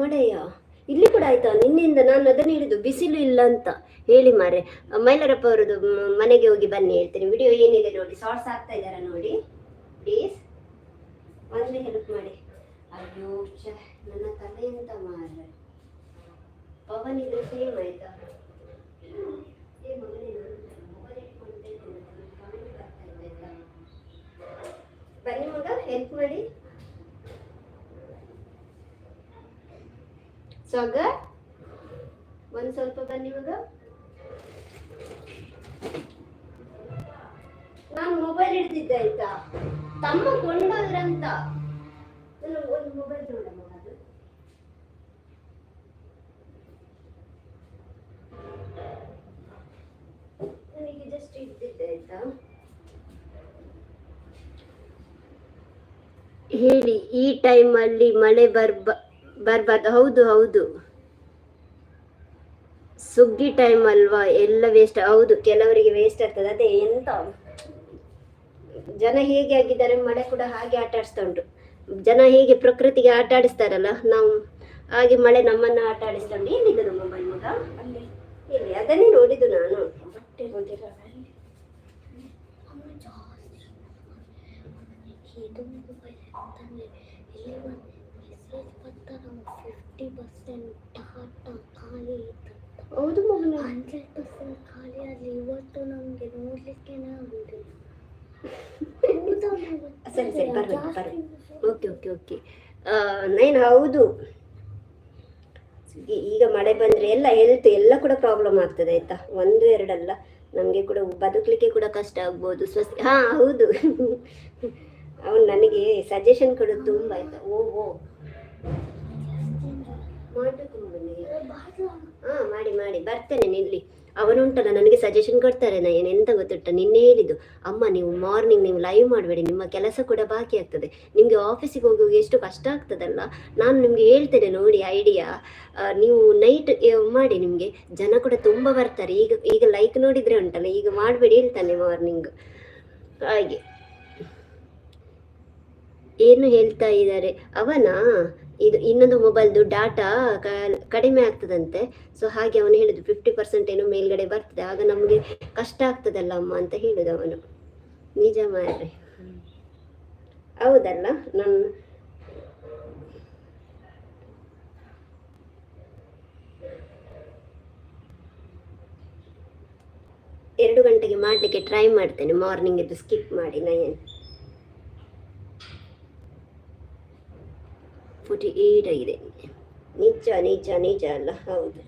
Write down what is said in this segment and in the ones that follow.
ಮಳೆಯ ಇಲ್ಲಿ ಕೂಡ ಆಯ್ತಾ? ನಿನ್ನಿಂದ ನಾನು ಅದನ್ನು ಹೇಳಿದ್ದು ಬಿಸಿಲು ಇಲ್ಲ ಅಂತ. ಹೇಳಿ ಮಾರೆ ಮೈಲರಪ್ಪ ಅವರದ್ದು ಮನೆಗೆ ಹೋಗಿ ಬನ್ನಿ ಹೇಳ್ತೀನಿ. ವಿಡಿಯೋ ಏನಿದೆ ನೋಡಿ, ಶಾರ್ಟ್ಸ್ ಆಗ್ತಾ ಇದ್ದಾರಾ ನೋಡಿ? ಪ್ಲೀಸ್ ಒಂದು ಹೆಲ್ಪ್ ಮಾಡಿ. ಅಯ್ಯೋ ನನ್ನ ತಲೆ ಎಂತ ಮಾರೆ ಪವನ್ ಇದ್ರೆ ಸೇಮ್ ಇದೆ ಆಯ್ತಾ? ಬನ್ನಿ ಮಗ ಹೆಲ್ಪ್ ಮಾಡಿ. ಸ್ವಗ ಒಂದ್ ಸ್ವಲ್ಪ ಬನ್ನಿ ಮಗ. ನಾನು ಮೊಬೈಲ್ ಹಿಡ್ದಿದ್ದೆ ಆಯ್ತಾ? ತಮ್ಮ ಕೊಂಡೋದ್ರಂತ. ನಾನು ಒಂದು ಮೊಬೈಲ್ ನೋಡಮ್ಮ ಅದು. ನನಗೆ ಜಸ್ಟ್ ಇಡ್ತಿದ್ದೆ ಆಯ್ತಾ? ಹೇಳಿ, ಈ ಟೈಮಲ್ಲಿ ಮಳೆ ಬರ್ಬ ಬರ್ಬಾರ್ದು. ಹೌದು ಹೌದು. ಸುಗ್ಗಿ ಟೈಮ್ ಅಲ್ವಾ? ಎಲ್ಲ ವೇಸ್ಟ್ ಹೌದು, ಕೆಲವರಿಗೆ ವೇಸ್ಟ್ ಆಗ್ತದೆ. ಅದೇ ಎಂತ? ಜನ ಹೇಗೆ ಆಗಿದ್ದಾರೆ? ಮಳೆ ಕೂಡ ಹಾಗೆ ಆಟ ಆಡಿಸ್ತಾ ಉಂಟು ಜನ ಹೇಗೆ ಪ್ರಕೃತಿಗೆ ಆಟ ಆಡಿಸ್ತಾರಲ್ಲ, ನಾವು ಹಾಗೆ ಮಳೆ ನಮ್ಮನ್ನ ಆಟ ಆಡಿಸ್ತಾ ಉಂಟು ಎಲ್ಲಿದ್ದರು ಮೊಬೈಲ್ ಮಗ? ಇಲ್ಲಿ, ಅದನ್ನೇ ನೋಡಿದ್ದು ನಾನು. ಬಟ್ಟೆ ಫಿಫ್ಟಿ ಪರ್ಸೆಂಟ್ ಟಾಟಾ ಖಾಲಿ ಇತ್ತು ಹೌದು ಮಗನ ಹಂಡ್ರೆಡ್ ಪರ್ಸೆಂಟ್ ಖಾಲಿ ಇವತ್ತು ಸರಿ ಸರಿ ಪರವಾಗಿಲ್ಲ ಓಕೆ ಓಕೆ. ಓಕೆ ನೈನ್, ಹೌದು. ಈಗ ಮಳೆ ಬಂದರೆ ಎಲ್ಲ ಹೆಲ್ತ್ ಎಲ್ಲ ಕೂಡ ಪ್ರಾಬ್ಲಮ್ ಆಗ್ತದೆ, ಆಯ್ತಾ? ಒಂದು ಎರಡಲ್ಲ ನಮಗೆ ಕೂಡ ಬದುಕಲಿಕ್ಕೆ ಕೂಡ ಕಷ್ಟ ಆಗ್ಬೋದು. ಸ್ವಸ್ಥ ಹಾಂ, ಹೌದು. ಅವನು ನನಗೆ ಸಜೆಷನ್ ಕೊಡೋದು ತುಂಬ, ಆಯ್ತಾ? ಓ ಓ. ಹಾಂ ಮಾಡಿ ಮಾಡಿ. ಬರ್ತೇನೆ, ನಿಲ್ಲಿ. ಅವನುಂಟಲ್ಲ, ನನಗೆ ಸಜೆಷನ್ ಕೊಡ್ತಾರೆ ನಾನು ಎಂತ ಗೊತ್ತುಂಟ? ನಿನ್ನೆ ಹೇಳಿದ್ದು, ಅಮ್ಮ, ನೀವು ಮಾರ್ನಿಂಗ್ ನೀವು ಲೈವ್ ಮಾಡಬೇಡಿ. ನಿಮ್ಮ ಕೆಲಸ ಕೂಡ ಬಾಕಿ ಆಗ್ತದೆ. ನಿಮಗೆ ಆಫೀಸಿಗೆ ಹೋಗುವಾಗ ಎಷ್ಟು ಕಷ್ಟ ಆಗ್ತದಲ್ಲ? ನಾನು ನಿಮಗೆ ಹೇಳ್ತೇನೆ ನೋಡಿ ಐಡಿಯಾ ನೀವು ನೈಟ್ ಮಾಡಿ ನಿಮಗೆ. ಜನ ಕೂಡ ತುಂಬ ಬರ್ತಾರೆ. ಈಗ ಈಗ ಲೈಕ್ ನೋಡಿದರೆ ಉಂಟಲ್ಲ, ಈಗ ಮಾಡಬೇಡಿ ಹೇಳ್ತಾನೆ ಮಾರ್ನಿಂಗ್ ಹಾಗೆ. ಏನು ಹೇಳ್ತಾ ಇದ್ದಾರೆ? ಅವನಾ? ಇದು ಇನ್ನೊಂದು ಮೊಬೈಲ್ದು ಡಾಟಾ ಕಡಿಮೆ ಆಗ್ತದಂತೆ. ಸೊ ಹಾಗೆ ಅವನು ಹೇಳಿದ್ದು ಫಿಫ್ಟಿ ಪರ್ಸೆಂಟ್ ಏನೋ ಮೇಲ್ಗಡೆ ಬರ್ತದೆ. ಆಗ ನಮಗೆ ಕಷ್ಟ ಆಗ್ತದಲ್ಲ ಅಮ್ಮ ಅಂತ ಹೇಳಿದ ಅವನು. ನಿಜ ಮಾರ್ರಿ. ಹೌದಲ್ಲ? ನನ್ನ ಎರಡು ಗಂಟೆಗೆ ಮಾಡಲಿಕ್ಕೆ ಟ್ರೈ ಮಾಡ್ತೇನೆ. ಮಾರ್ನಿಂಗ್ ಇದು ಸ್ಕಿಪ್ ಮಾಡಿ, ನಯನ್. ಈಡ ಇದೆ ನಿಜ ನಿಜ ನಿಜ ಅಲ್ಲ ಹೌದು.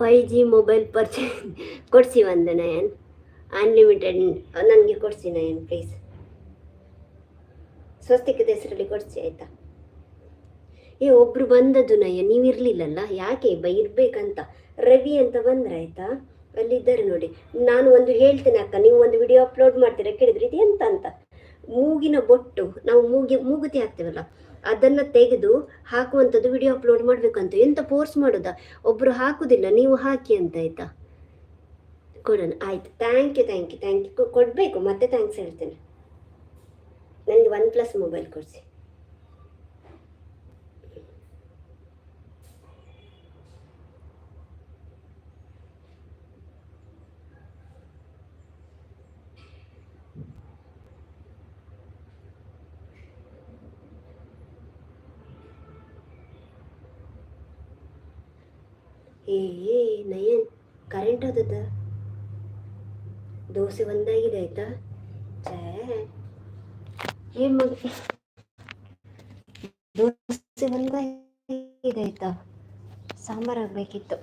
ಫೈವ್ ಜಿ ಮೊಬೈಲ್ ಪರ್ಚೇಸ್ ಕೊಡಿಸಿ ಒಂದು ನಯನ್ ಅನ್ಲಿಮಿಟೆಡ್ ನನಗೆ ಕೊಡಿಸಿ ನಯನ್ ಪ್ಲೀಸ್ ಸ್ವಸ್ತಿಕದ ಹೆಸರಲ್ಲಿ ಕೊಡಿಸಿ, ಆಯಿತಾ? ಏ, ಒಬ್ರು ಬಂದದ್ದು ನಯ್ಯ, ನೀವು ಇರಲಿಲ್ಲಲ್ಲ? ಯಾಕೆ ಬ ಇರಬೇಕಂತ? ರವಿ ಅಂತ ಬಂದ್ರೆ ಆಯ್ತಾ? ಅಲ್ಲಿದ್ದಾರೆ ನೋಡಿ. ನಾನು ಒಂದು ಹೇಳ್ತೇನೆ ಅಕ್ಕ, ನೀವು ಒಂದು ವಿಡಿಯೋ ಅಪ್ಲೋಡ್ ಮಾಡ್ತೀರಾ, ಕೇಳಿದ್ರೆ ಇದು ಎಂತ ಅಂತ? ಮೂಗಿನ ಬೊಟ್ಟು. ನಾವು ಮೂಗಿ, ಮೂಗುತಿ ಹಾಕ್ತೇವಲ್ಲ? ಅದನ್ನ ತೆಗೆದು ಹಾಕುವಂಥದ್ದು ವಿಡಿಯೋ ಅಪ್ಲೋಡ್ ಮಾಡಬೇಕಂತ. ಎಂತ ಫೋರ್ಸ್ ಮಾಡೋದಾ? ಒಬ್ರು ಹಾಕುದಿಲ್ಲ, ನೀವು ಹಾಕಿ ಅಂತ ಆಯ್ತಾ? ಕೊಡೋಣ, ಆಯ್ತು. Thank you thank you thank you ಕೊಡಬೇಕು, ಮತ್ತೆ ಥ್ಯಾಂಕ್ಸ್ ಹೇಳ್ತೇನೆ. ನನಗೆ ಒನ್ ಪ್ಲಸ್ ಮೊಬೈಲ್ ಕೊಡಿಸಿ. ಏ ನಯನ್ ಕರೆಂಟ್ ಹೋದದ ದೋಸೆ ಒಂದಾಗಿದೆ ಆಯ್ತಾ? ಛೇ. ಏನ್ ಮಗ ದೋಸೆ ಒಂದಾಗಿದೆ ಆಯ್ತಾ? ಸಾಂಬಾರು ಆಗ್ಬೇಕಿತ್ತು.